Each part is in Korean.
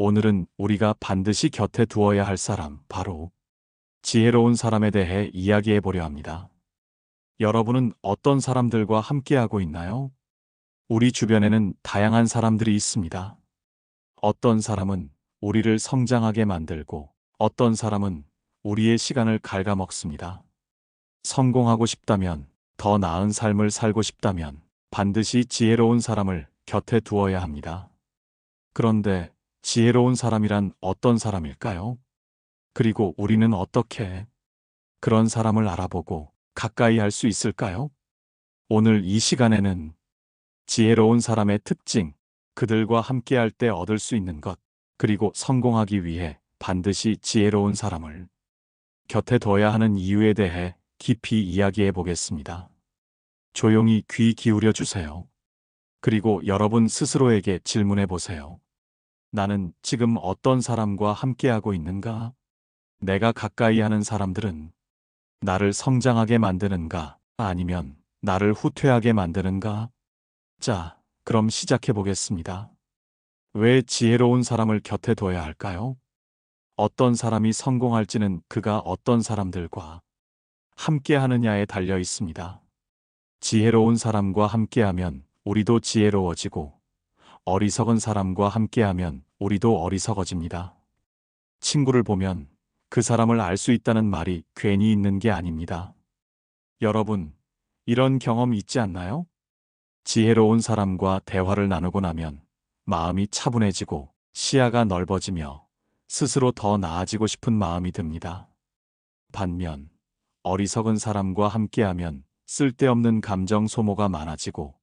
오늘은 우리가 반드시 곁에 두어야 할 사람, 바로 지혜로운 사람에 대해 이야기해 보려 합니다. 여러분은 어떤 사람들과 함께하고 있나요? 우리 주변에는 다양한 사람들이 있습니다. 어떤 사람은 우리를 성장하게 만들고 어떤 사람은 우리의 시간을 갉아먹습니다. 성공하고 싶다면, 더 나은 삶을 살고 싶다면 반드시 지혜로운 사람을 곁에 두어야 합니다. 그런데 지혜로운 사람이란 어떤 사람일까요? 그리고 우리는 어떻게 그런 사람을 알아보고 가까이 할 수 있을까요? 오늘 이 시간에는 지혜로운 사람의 특징, 그들과 함께할 때 얻을 수 있는 것, 그리고 성공하기 위해 반드시 지혜로운 사람을 곁에 둬야 하는 이유에 대해 깊이 이야기해 보겠습니다. 조용히 귀 기울여 주세요. 그리고 여러분 스스로에게 질문해 보세요. 나는 지금 어떤 사람과 함께하고 있는가? 내가 가까이 하는 사람들은 나를 성장하게 만드는가? 아니면 나를 후퇴하게 만드는가? 자, 그럼 시작해 보겠습니다. 왜 지혜로운 사람을 곁에 둬야 할까요? 어떤 사람이 성공할지는 그가 어떤 사람들과 함께 하느냐에 달려 있습니다. 지혜로운 사람과 함께하면 우리도 지혜로워지고 어리석은 사람과 함께하면 우리도 어리석어집니다. 친구를 보면 그 사람을 알 수 있다는 말이 괜히 있는 게 아닙니다. 여러분, 이런 경험 있지 않나요? 지혜로운 사람과 대화를 나누고 나면 마음이 차분해지고 시야가 넓어지며 스스로 더 나아지고 싶은 마음이 듭니다. 반면 어리석은 사람과 함께하면 쓸데없는 감정 소모가 많아지고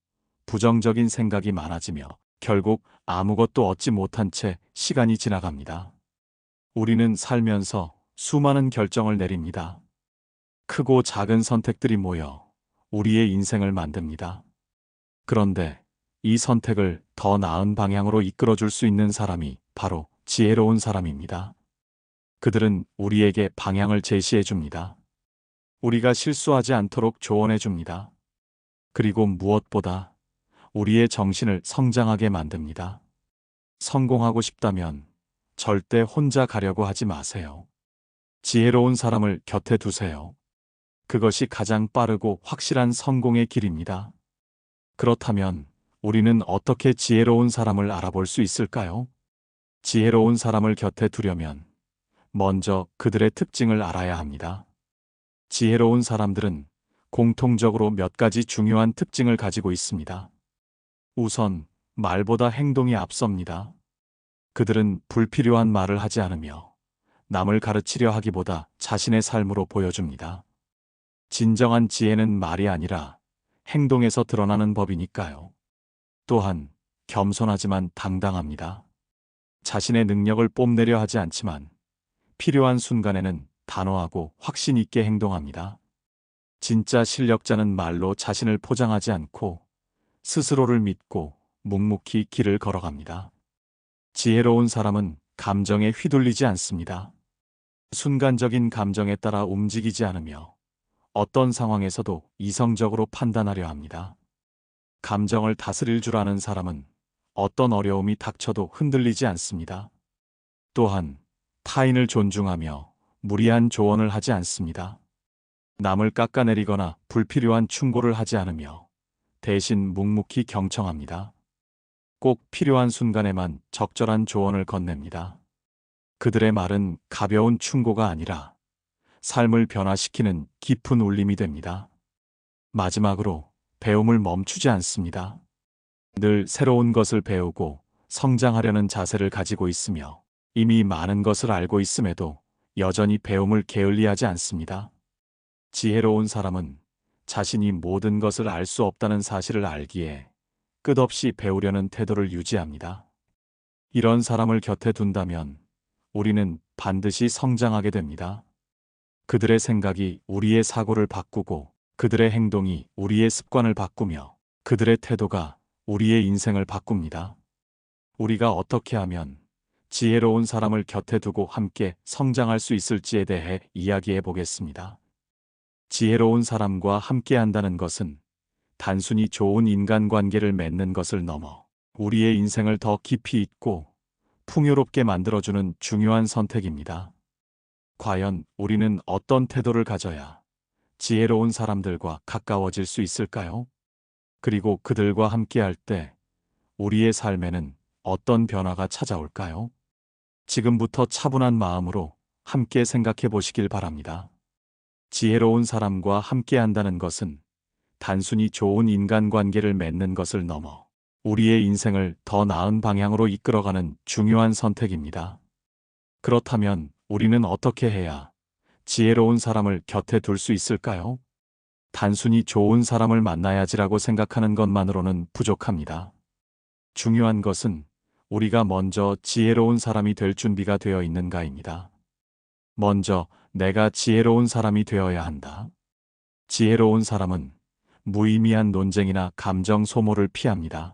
부정적인 생각이 많아지며 결국 아무것도 얻지 못한 채 시간이 지나갑니다. 우리는 살면서 수많은 결정을 내립니다. 크고 작은 선택들이 모여 우리의 인생을 만듭니다. 그런데 이 선택을 더 나은 방향으로 이끌어 줄 수 있는 사람이 바로 지혜로운 사람입니다. 그들은 우리에게 방향을 제시해 줍니다. 우리가 실수하지 않도록 조언해 줍니다. 그리고 무엇보다 우리의 정신을 성장하게 만듭니다. 성공하고 싶다면 절대 혼자 가려고 하지 마세요. 지혜로운 사람을 곁에 두세요. 그것이 가장 빠르고 확실한 성공의 길입니다. 그렇다면 우리는 어떻게 지혜로운 사람을 알아볼 수 있을까요? 지혜로운 사람을 곁에 두려면 먼저 그들의 특징을 알아야 합니다. 지혜로운 사람들은 공통적으로 몇 가지 중요한 특징을 가지고 있습니다. 우선 말보다 행동이 앞섭니다. 그들은 불필요한 말을 하지 않으며 남을 가르치려 하기보다 자신의 삶으로 보여줍니다. 진정한 지혜는 말이 아니라 행동에서 드러나는 법이니까요. 또한 겸손하지만 당당합니다. 자신의 능력을 뽐내려 하지 않지만 필요한 순간에는 단호하고 확신 있게 행동합니다. 진짜 실력자는 말로 자신을 포장하지 않고 스스로를 믿고 묵묵히 길을 걸어갑니다. 지혜로운 사람은 감정에 휘둘리지 않습니다. 순간적인 감정에 따라 움직이지 않으며 어떤 상황에서도 이성적으로 판단하려 합니다. 감정을 다스릴 줄 아는 사람은 어떤 어려움이 닥쳐도 흔들리지 않습니다. 또한 타인을 존중하며 무리한 조언을 하지 않습니다. 남을 깎아내리거나 불필요한 충고를 하지 않으며 대신 묵묵히 경청합니다. 꼭 필요한 순간에만 적절한 조언을 건넵니다. 그들의 말은 가벼운 충고가 아니라 삶을 변화시키는 깊은 울림이 됩니다. 마지막으로 배움을 멈추지 않습니다. 늘 새로운 것을 배우고 성장하려는 자세를 가지고 있으며 이미 많은 것을 알고 있음에도 여전히 배움을 게을리하지 않습니다. 지혜로운 사람은 자신이 모든 것을 알 수 없다는 사실을 알기에 끝없이 배우려는 태도를 유지합니다. 이런 사람을 곁에 둔다면 우리는 반드시 성장하게 됩니다. 그들의 생각이 우리의 사고를 바꾸고 그들의 행동이 우리의 습관을 바꾸며 그들의 태도가 우리의 인생을 바꿉니다. 우리가 어떻게 하면 지혜로운 사람을 곁에 두고 함께 성장할 수 있을지에 대해 이야기해 보겠습니다. 지혜로운 사람과 함께 한다는 것은 단순히 좋은 인간관계를 맺는 것을 넘어 우리의 인생을 더 깊이 있고 풍요롭게 만들어주는 중요한 선택입니다. 과연 우리는 어떤 태도를 가져야 지혜로운 사람들과 가까워질 수 있을까요? 그리고 그들과 함께할 때 우리의 삶에는 어떤 변화가 찾아올까요? 지금부터 차분한 마음으로 함께 생각해 보시길 바랍니다. 지혜로운 사람과 함께 한다는 것은 단순히 좋은 인간관계를 맺는 것을 넘어 우리의 인생을 더 나은 방향으로 이끌어가는 중요한 선택입니다. 그렇다면 우리는 어떻게 해야 지혜로운 사람을 곁에 둘 수 있을까요? 단순히 좋은 사람을 만나야지라고 생각하는 것만으로는 부족합니다. 중요한 것은 우리가 먼저 지혜로운 사람이 될 준비가 되어 있는가입니다. 먼저 내가 지혜로운 사람이 되어야 한다. 지혜로운 사람은 무의미한 논쟁이나 감정 소모를 피합니다.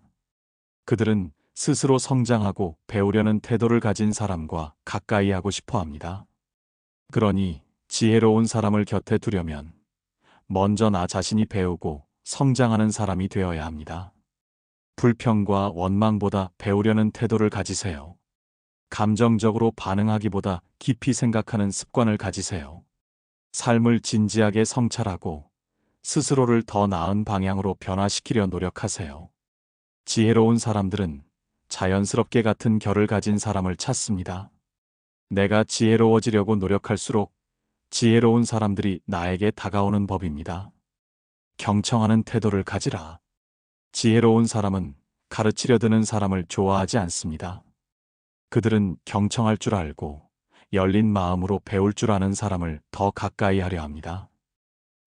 그들은 스스로 성장하고 배우려는 태도를 가진 사람과 가까이 하고 싶어 합니다. 그러니 지혜로운 사람을 곁에 두려면 먼저 나 자신이 배우고 성장하는 사람이 되어야 합니다. 불평과 원망보다 배우려는 태도를 가지세요. 감정적으로 반응하기보다 깊이 생각하는 습관을 가지세요. 삶을 진지하게 성찰하고 스스로를 더 나은 방향으로 변화시키려 노력하세요. 지혜로운 사람들은 자연스럽게 같은 결을 가진 사람을 찾습니다. 내가 지혜로워지려고 노력할수록 지혜로운 사람들이 나에게 다가오는 법입니다. 경청하는 태도를 가지라. 지혜로운 사람은 가르치려 드는 사람을 좋아하지 않습니다. 그들은 경청할 줄 알고 열린 마음으로 배울 줄 아는 사람을 더 가까이 하려 합니다.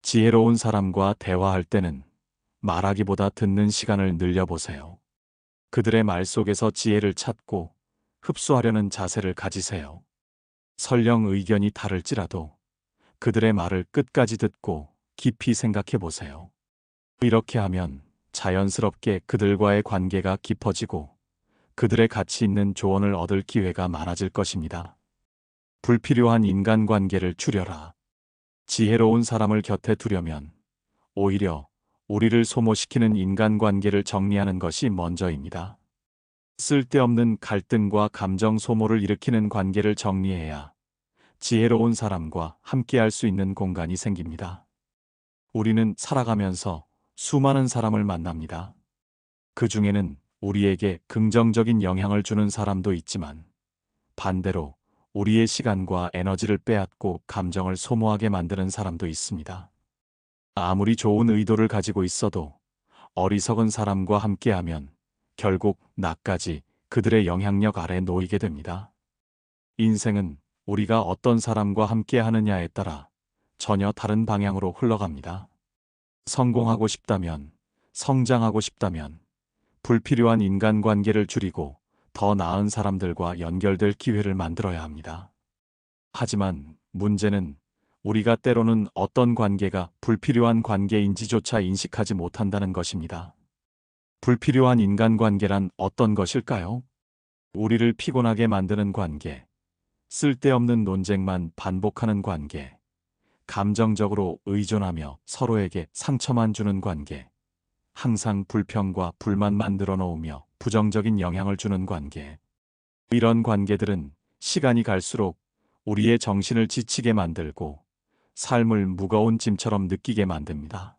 지혜로운 사람과 대화할 때는 말하기보다 듣는 시간을 늘려보세요. 그들의 말 속에서 지혜를 찾고 흡수하려는 자세를 가지세요. 설령 의견이 다를지라도 그들의 말을 끝까지 듣고 깊이 생각해 보세요. 이렇게 하면 자연스럽게 그들과의 관계가 깊어지고 그들의 가치 있는 조언을 얻을 기회가 많아질 것입니다. 불필요한 인간관계를 줄여라. 지혜로운 사람을 곁에 두려면 오히려 우리를 소모시키는 인간관계를 정리하는 것이 먼저입니다. 쓸데없는 갈등과 감정 소모를 일으키는 관계를 정리해야 지혜로운 사람과 함께할 수 있는 공간이 생깁니다. 우리는 살아가면서 수많은 사람을 만납니다. 그 중에는 우리에게 긍정적인 영향을 주는 사람도 있지만 반대로 우리의 시간과 에너지를 빼앗고 감정을 소모하게 만드는 사람도 있습니다. 아무리 좋은 의도를 가지고 있어도 어리석은 사람과 함께하면 결국 나까지 그들의 영향력 아래 놓이게 됩니다. 인생은 우리가 어떤 사람과 함께 하느냐에 따라 전혀 다른 방향으로 흘러갑니다. 성공하고 싶다면, 성장하고 싶다면, 불필요한 인간관계를 줄이고 더 나은 사람들과 연결될 기회를 만들어야 합니다. 하지만 문제는 우리가 때로는 어떤 관계가 불필요한 관계인지조차 인식하지 못한다는 것입니다. 불필요한 인간관계란 어떤 것일까요? 우리를 피곤하게 만드는 관계, 쓸데없는 논쟁만 반복하는 관계, 감정적으로 의존하며 서로에게 상처만 주는 관계, 항상 불평과 불만만 늘어놓으며 부정적인 영향을 주는 관계. 이런 관계들은 시간이 갈수록 우리의 정신을 지치게 만들고 삶을 무거운 짐처럼 느끼게 만듭니다.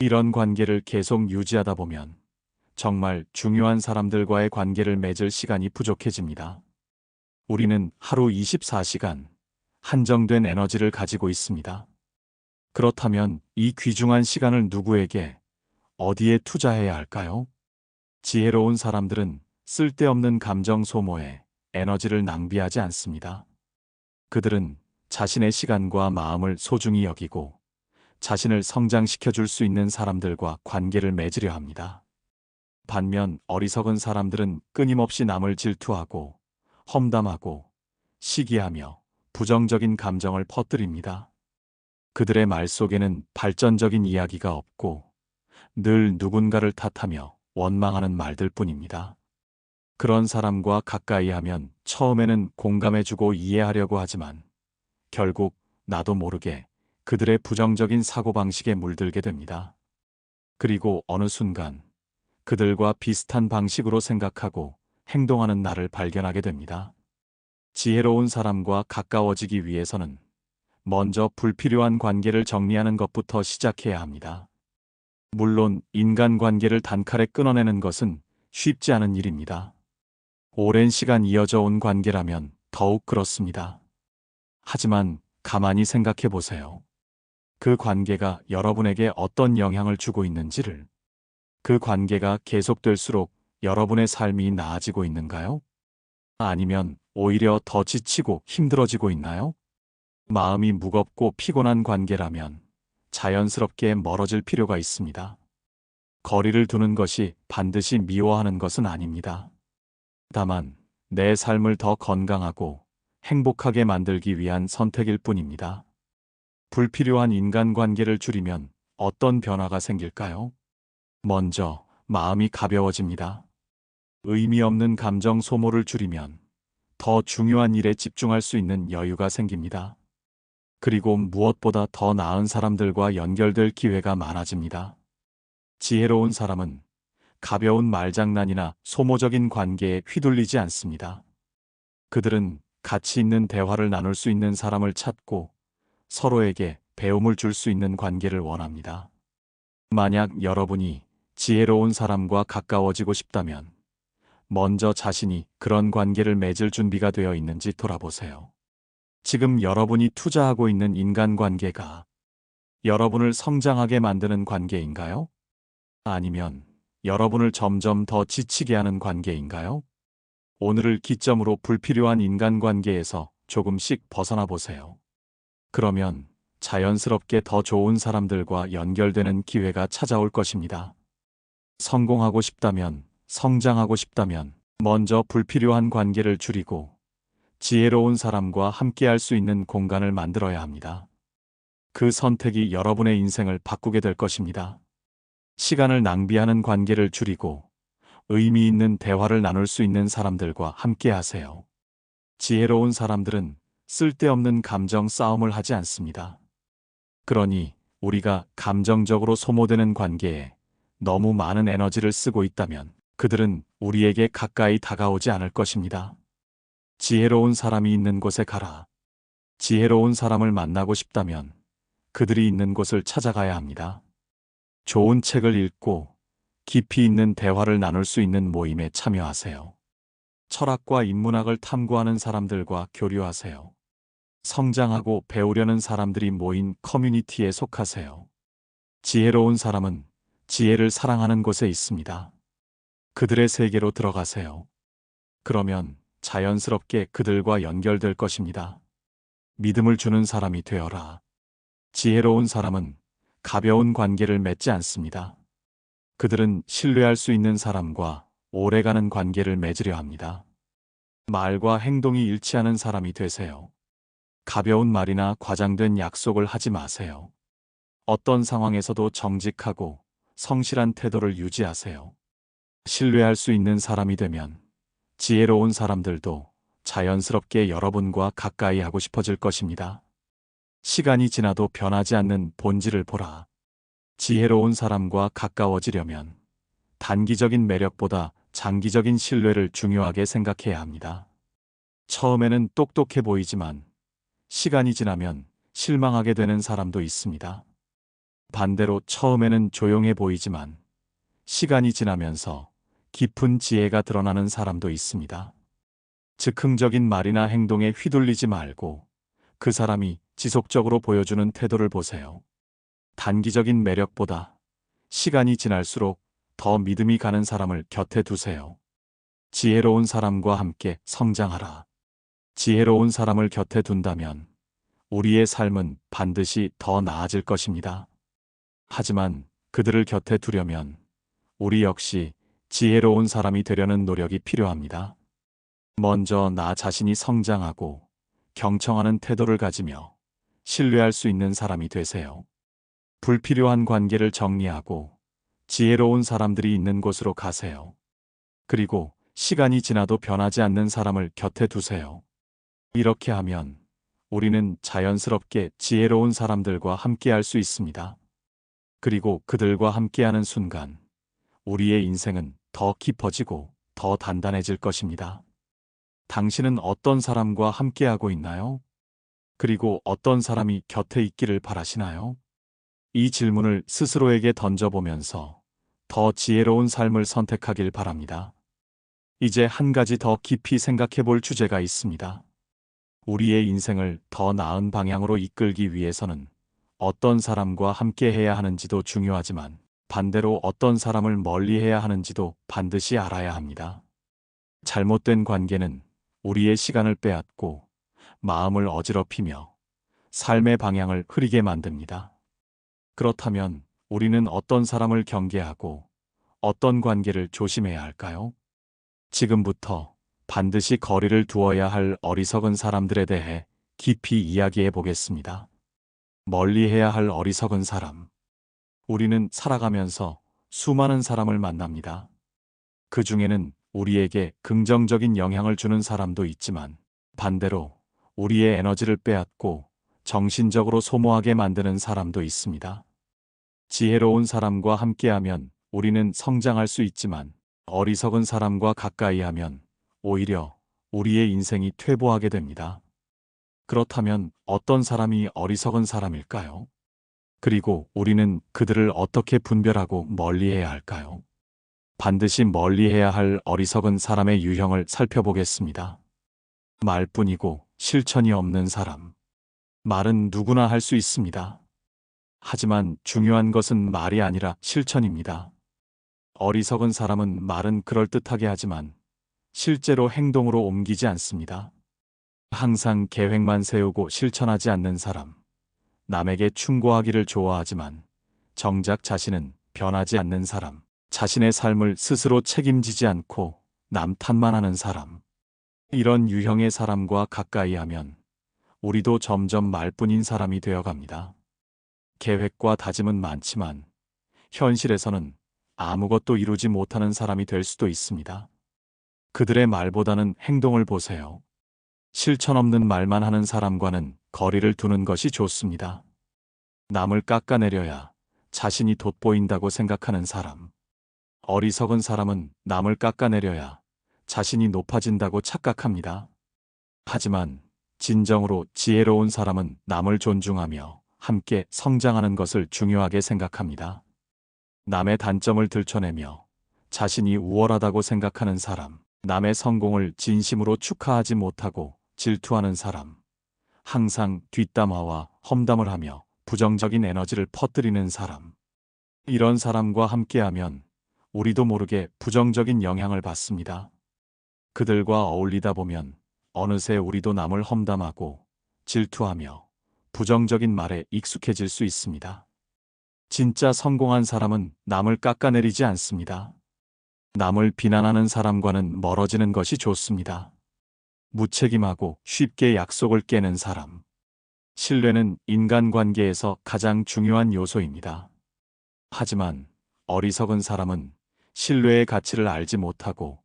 이런 관계를 계속 유지하다 보면 정말 중요한 사람들과의 관계를 맺을 시간이 부족해집니다. 우리는 하루 24시간 한정된 에너지를 가지고 있습니다. 그렇다면 이 귀중한 시간을 누구에게 어디에 투자해야 할까요? 지혜로운 사람들은 쓸데없는 감정 소모에 에너지를 낭비하지 않습니다. 그들은 자신의 시간과 마음을 소중히 여기고 자신을 성장시켜 줄 수 있는 사람들과 관계를 맺으려 합니다. 반면 어리석은 사람들은 끊임없이 남을 질투하고 험담하고 시기하며 부정적인 감정을 퍼뜨립니다. 그들의 말 속에는 발전적인 이야기가 없고 늘 누군가를 탓하며 원망하는 말들 뿐입니다. 그런 사람과 가까이 하면 처음에는 공감해주고 이해하려고 하지만 결국 나도 모르게 그들의 부정적인 사고방식에 물들게 됩니다. 그리고 어느 순간 그들과 비슷한 방식으로 생각하고 행동하는 나를 발견하게 됩니다. 지혜로운 사람과 가까워지기 위해서는 먼저 불필요한 관계를 정리하는 것부터 시작해야 합니다. 물론 인간 관계를 단칼에 끊어내는 것은 쉽지 않은 일입니다. 오랜 시간 이어져 온 관계라면 더욱 그렇습니다. 하지만 가만히 생각해 보세요. 그 관계가 여러분에게 어떤 영향을 주고 있는지를, 그 관계가 계속될수록 여러분의 삶이 나아지고 있는가요? 아니면 오히려 더 지치고 힘들어지고 있나요? 마음이 무겁고 피곤한 관계라면 자연스럽게 멀어질 필요가 있습니다. 거리를 두는 것이 반드시 미워하는 것은 아닙니다. 다만 내 삶을 더 건강하고 행복하게 만들기 위한 선택일 뿐입니다. 불필요한 인간관계를 줄이면 어떤 변화가 생길까요? 먼저 마음이 가벼워집니다. 의미 없는 감정 소모를 줄이면 더 중요한 일에 집중할 수 있는 여유가 생깁니다. 그리고 무엇보다 더 나은 사람들과 연결될 기회가 많아집니다. 지혜로운 사람은 가벼운 말장난이나 소모적인 관계에 휘둘리지 않습니다. 그들은 가치 있는 대화를 나눌 수 있는 사람을 찾고 서로에게 배움을 줄 수 있는 관계를 원합니다. 만약 여러분이 지혜로운 사람과 가까워지고 싶다면 먼저 자신이 그런 관계를 맺을 준비가 되어 있는지 돌아보세요. 지금 여러분이 투자하고 있는 인간관계가 여러분을 성장하게 만드는 관계인가요? 아니면 여러분을 점점 더 지치게 하는 관계인가요? 오늘을 기점으로 불필요한 인간관계에서 조금씩 벗어나 보세요. 그러면 자연스럽게 더 좋은 사람들과 연결되는 기회가 찾아올 것입니다. 성공하고 싶다면, 성장하고 싶다면, 먼저 불필요한 관계를 줄이고 지혜로운 사람과 함께할 수 있는 공간을 만들어야 합니다. 그 선택이 여러분의 인생을 바꾸게 될 것입니다. 시간을 낭비하는 관계를 줄이고 의미 있는 대화를 나눌 수 있는 사람들과 함께 하세요. 지혜로운 사람들은 쓸데없는 감정 싸움을 하지 않습니다. 그러니 우리가 감정적으로 소모되는 관계에 너무 많은 에너지를 쓰고 있다면 그들은 우리에게 가까이 다가오지 않을 것입니다. 지혜로운 사람이 있는 곳에 가라. 지혜로운 사람을 만나고 싶다면 그들이 있는 곳을 찾아가야 합니다. 좋은 책을 읽고 깊이 있는 대화를 나눌 수 있는 모임에 참여하세요. 철학과 인문학을 탐구하는 사람들과 교류하세요. 성장하고 배우려는 사람들이 모인 커뮤니티에 속하세요. 지혜로운 사람은 지혜를 사랑하는 곳에 있습니다. 그들의 세계로 들어가세요. 그러면 자연스럽게 그들과 연결될 것입니다. 믿음을 주는 사람이 되어라. 지혜로운 사람은 가벼운 관계를 맺지 않습니다. 그들은 신뢰할 수 있는 사람과 오래가는 관계를 맺으려 합니다. 말과 행동이 일치하는 사람이 되세요. 가벼운 말이나 과장된 약속을 하지 마세요. 어떤 상황에서도 정직하고 성실한 태도를 유지하세요. 신뢰할 수 있는 사람이 되면 지혜로운 사람들도 자연스럽게 여러분과 가까이 하고 싶어질 것입니다. 시간이 지나도 변하지 않는 본질을 보라. 지혜로운 사람과 가까워지려면 단기적인 매력보다 장기적인 신뢰를 중요하게 생각해야 합니다. 처음에는 똑똑해 보이지만 시간이 지나면 실망하게 되는 사람도 있습니다. 반대로 처음에는 조용해 보이지만 시간이 지나면서 깊은 지혜가 드러나는 사람도 있습니다. 즉흥적인 말이나 행동에 휘둘리지 말고 그 사람이 지속적으로 보여주는 태도를 보세요. 단기적인 매력보다 시간이 지날수록 더 믿음이 가는 사람을 곁에 두세요. 지혜로운 사람과 함께 성장하라. 지혜로운 사람을 곁에 둔다면 우리의 삶은 반드시 더 나아질 것입니다. 하지만 그들을 곁에 두려면 우리 역시 지혜로운 사람이 되려는 노력이 필요합니다. 먼저 나 자신이 성장하고 경청하는 태도를 가지며 신뢰할 수 있는 사람이 되세요. 불필요한 관계를 정리하고 지혜로운 사람들이 있는 곳으로 가세요. 그리고 시간이 지나도 변하지 않는 사람을 곁에 두세요. 이렇게 하면 우리는 자연스럽게 지혜로운 사람들과 함께할 수 있습니다. 그리고 그들과 함께하는 순간 우리의 인생은 더 깊어지고 더 단단해질 것입니다. 당신은 어떤 사람과 함께하고 있나요? 그리고 어떤 사람이 곁에 있기를 바라시나요? 이 질문을 스스로에게 던져보면서 더 지혜로운 삶을 선택하길 바랍니다. 이제 한 가지 더 깊이 생각해 볼 주제가 있습니다. 우리의 인생을 더 나은 방향으로 이끌기 위해서는 어떤 사람과 함께 해야 하는지도 중요하지만 반대로 어떤 사람을 멀리 해야 하는지도 반드시 알아야 합니다. 잘못된 관계는 우리의 시간을 빼앗고 마음을 어지럽히며 삶의 방향을 흐리게 만듭니다. 그렇다면 우리는 어떤 사람을 경계하고 어떤 관계를 조심해야 할까요? 지금부터 반드시 거리를 두어야 할 어리석은 사람들에 대해 깊이 이야기해 보겠습니다. 멀리 해야 할 어리석은 사람. 우리는 살아가면서 수많은 사람을 만납니다. 그 중에는 우리에게 긍정적인 영향을 주는 사람도 있지만 반대로 우리의 에너지를 빼앗고 정신적으로 소모하게 만드는 사람도 있습니다. 지혜로운 사람과 함께하면 우리는 성장할 수 있지만 어리석은 사람과 가까이 하면 오히려 우리의 인생이 퇴보하게 됩니다. 그렇다면 어떤 사람이 어리석은 사람일까요? 그리고 우리는 그들을 어떻게 분별하고 멀리해야 할까요? 반드시 멀리해야 할 어리석은 사람의 유형을 살펴보겠습니다. 말뿐이고 실천이 없는 사람. 말은 누구나 할 수 있습니다. 하지만 중요한 것은 말이 아니라 실천입니다. 어리석은 사람은 말은 그럴듯하게 하지만 실제로 행동으로 옮기지 않습니다. 항상 계획만 세우고 실천하지 않는 사람. 남에게 충고하기를 좋아하지만 정작 자신은 변하지 않는 사람. 자신의 삶을 스스로 책임지지 않고 남 탓만 하는 사람. 이런 유형의 사람과 가까이 하면 우리도 점점 말뿐인 사람이 되어갑니다. 계획과 다짐은 많지만 현실에서는 아무것도 이루지 못하는 사람이 될 수도 있습니다. 그들의 말보다는 행동을 보세요. 실천 없는 말만 하는 사람과는 거리를 두는 것이 좋습니다. 남을 깎아내려야 자신이 돋보인다고 생각하는 사람. 어리석은 사람은 남을 깎아내려야 자신이 높아진다고 착각합니다. 하지만 진정으로 지혜로운 사람은 남을 존중하며 함께 성장하는 것을 중요하게 생각합니다. 남의 단점을 들춰내며 자신이 우월하다고 생각하는 사람, 남의 성공을 진심으로 축하하지 못하고 질투하는 사람, 항상 뒷담화와 험담을 하며 부정적인 에너지를 퍼뜨리는 사람. 이런 사람과 함께하면 우리도 모르게 부정적인 영향을 받습니다. 그들과 어울리다 보면 어느새 우리도 남을 험담하고 질투하며 부정적인 말에 익숙해질 수 있습니다. 진짜 성공한 사람은 남을 깎아내리지 않습니다. 남을 비난하는 사람과는 멀어지는 것이 좋습니다. 무책임하고 쉽게 약속을 깨는 사람. 신뢰는 인간관계에서 가장 중요한 요소입니다. 하지만 어리석은 사람은 신뢰의 가치를 알지 못하고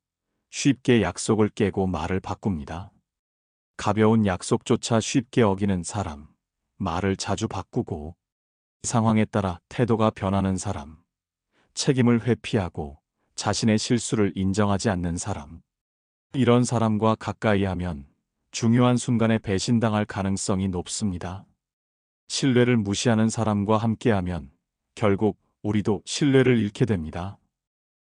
쉽게 약속을 깨고 말을 바꿉니다. 가벼운 약속조차 쉽게 어기는 사람, 말을 자주 바꾸고 상황에 따라 태도가 변하는 사람, 책임을 회피하고 자신의 실수를 인정하지 않는 사람. 이런 사람과 가까이 하면 중요한 순간에 배신당할 가능성이 높습니다. 신뢰를 무시하는 사람과 함께하면 결국 우리도 신뢰를 잃게 됩니다.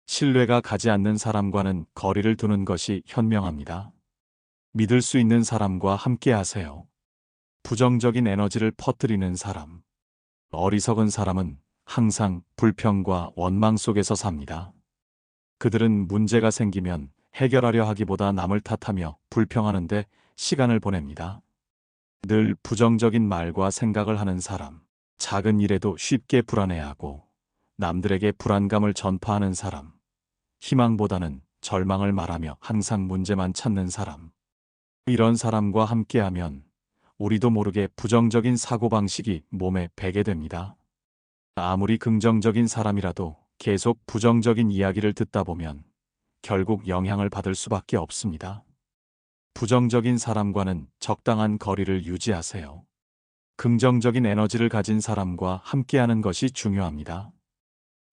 신뢰가 가지 않는 사람과는 거리를 두는 것이 현명합니다. 믿을 수 있는 사람과 함께 하세요. 부정적인 에너지를 퍼뜨리는 사람. 어리석은 사람은 항상 불평과 원망 속에서 삽니다. 그들은 문제가 생기면 해결하려 하기보다 남을 탓하며 불평하는데 시간을 보냅니다. 늘 부정적인 말과 생각을 하는 사람, 작은 일에도 쉽게 불안해하고 남들에게 불안감을 전파하는 사람, 희망보다는 절망을 말하며 항상 문제만 찾는 사람. 이런 사람과 함께하면 우리도 모르게 부정적인 사고방식이 몸에 배게 됩니다. 아무리 긍정적인 사람이라도 계속 부정적인 이야기를 듣다 보면 결국 영향을 받을 수밖에 없습니다. 부정적인 사람과는 적당한 거리를 유지하세요. 긍정적인 에너지를 가진 사람과 함께하는 것이 중요합니다.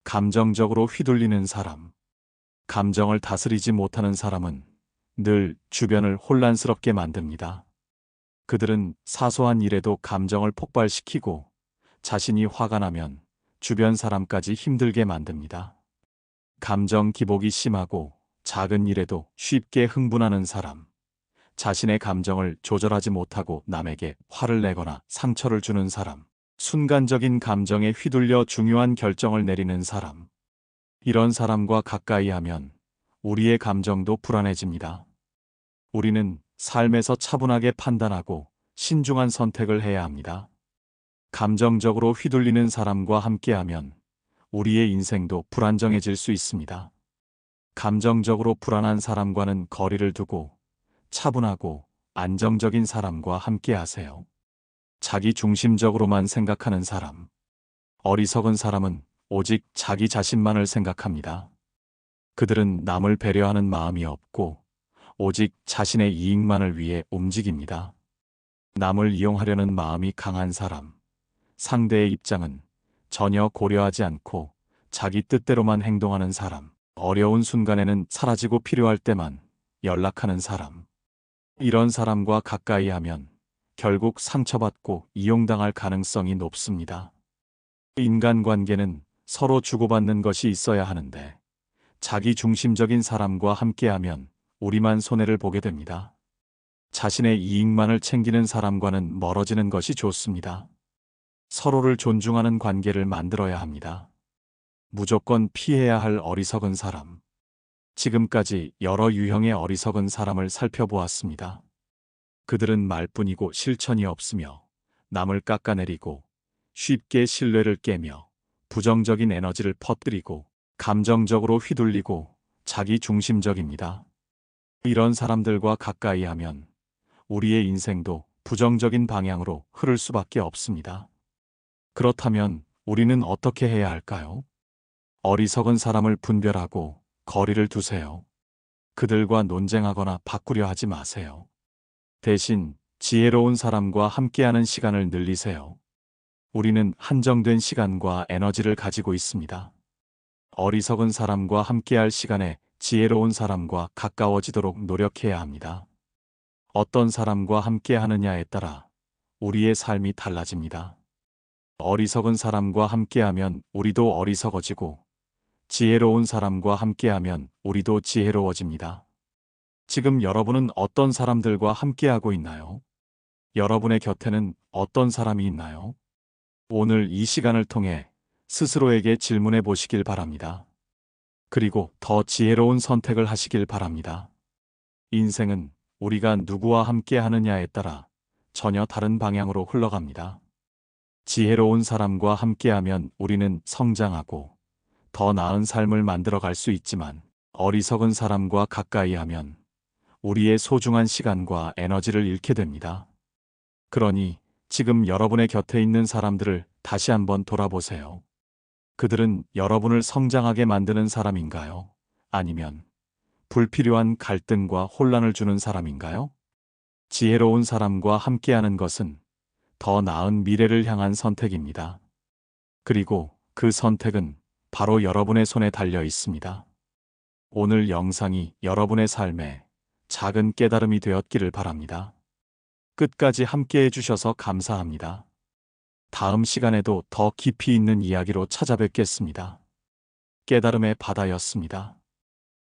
감정적으로 휘둘리는 사람. 감정을 다스리지 못하는 사람은 늘 주변을 혼란스럽게 만듭니다. 그들은 사소한 일에도 감정을 폭발시키고 자신이 화가 나면 주변 사람까지 힘들게 만듭니다. 감정 기복이 심하고 작은 일에도 쉽게 흥분하는 사람. 자신의 감정을 조절하지 못하고 남에게 화를 내거나 상처를 주는 사람. 순간적인 감정에 휘둘려 중요한 결정을 내리는 사람. 이런 사람과 가까이 하면 우리의 감정도 불안해집니다. 우리는 삶에서 차분하게 판단하고 신중한 선택을 해야 합니다. 감정적으로 휘둘리는 사람과 함께하면 우리의 인생도 불안정해질 수 있습니다. 감정적으로 불안한 사람과는 거리를 두고 차분하고 안정적인 사람과 함께 하세요. 자기 중심적으로만 생각하는 사람. 어리석은 사람은 오직 자기 자신만을 생각합니다. 그들은 남을 배려하는 마음이 없고 오직 자신의 이익만을 위해 움직입니다. 남을 이용하려는 마음이 강한 사람. 상대의 입장은 전혀 고려하지 않고 자기 뜻대로만 행동하는 사람. 어려운 순간에는 사라지고 필요할 때만 연락하는 사람. 이런 사람과 가까이 하면 결국 상처받고 이용당할 가능성이 높습니다. 인간관계는 서로 주고받는 것이 있어야 하는데 자기 중심적인 사람과 함께하면 우리만 손해를 보게 됩니다. 자신의 이익만을 챙기는 사람과는 멀어지는 것이 좋습니다. 서로를 존중하는 관계를 만들어야 합니다. 무조건 피해야 할 어리석은 사람. 지금까지 여러 유형의 어리석은 사람을 살펴보았습니다. 그들은 말뿐이고 실천이 없으며 남을 깎아내리고 쉽게 신뢰를 깨며 부정적인 에너지를 퍼뜨리고 감정적으로 휘둘리고 자기 중심적입니다. 이런 사람들과 가까이 하면 우리의 인생도 부정적인 방향으로 흐를 수밖에 없습니다. 그렇다면 우리는 어떻게 해야 할까요? 어리석은 사람을 분별하고 거리를 두세요. 그들과 논쟁하거나 바꾸려 하지 마세요. 대신 지혜로운 사람과 함께하는 시간을 늘리세요. 우리는 한정된 시간과 에너지를 가지고 있습니다. 어리석은 사람과 함께할 시간에 지혜로운 사람과 가까워지도록 노력해야 합니다. 어떤 사람과 함께 하느냐에 따라 우리의 삶이 달라집니다. 어리석은 사람과 함께하면 우리도 어리석어지고 지혜로운 사람과 함께하면 우리도 지혜로워집니다. 지금 여러분은 어떤 사람들과 함께하고 있나요? 여러분의 곁에는 어떤 사람이 있나요? 오늘 이 시간을 통해 스스로에게 질문해 보시길 바랍니다. 그리고 더 지혜로운 선택을 하시길 바랍니다. 인생은 우리가 누구와 함께 하느냐에 따라 전혀 다른 방향으로 흘러갑니다. 지혜로운 사람과 함께하면 우리는 성장하고 더 나은 삶을 만들어 갈 수 있지만 어리석은 사람과 가까이 하면 우리의 소중한 시간과 에너지를 잃게 됩니다. 그러니 지금 여러분의 곁에 있는 사람들을 다시 한번 돌아보세요. 그들은 여러분을 성장하게 만드는 사람인가요? 아니면 불필요한 갈등과 혼란을 주는 사람인가요? 지혜로운 사람과 함께하는 것은 더 나은 미래를 향한 선택입니다. 그리고 그 선택은 바로 여러분의 손에 달려 있습니다. 오늘 영상이 여러분의 삶에 작은 깨달음이 되었기를 바랍니다. 끝까지 함께 해주셔서 감사합니다. 다음 시간에도 더 깊이 있는 이야기로 찾아뵙겠습니다. 깨달음의 바다였습니다.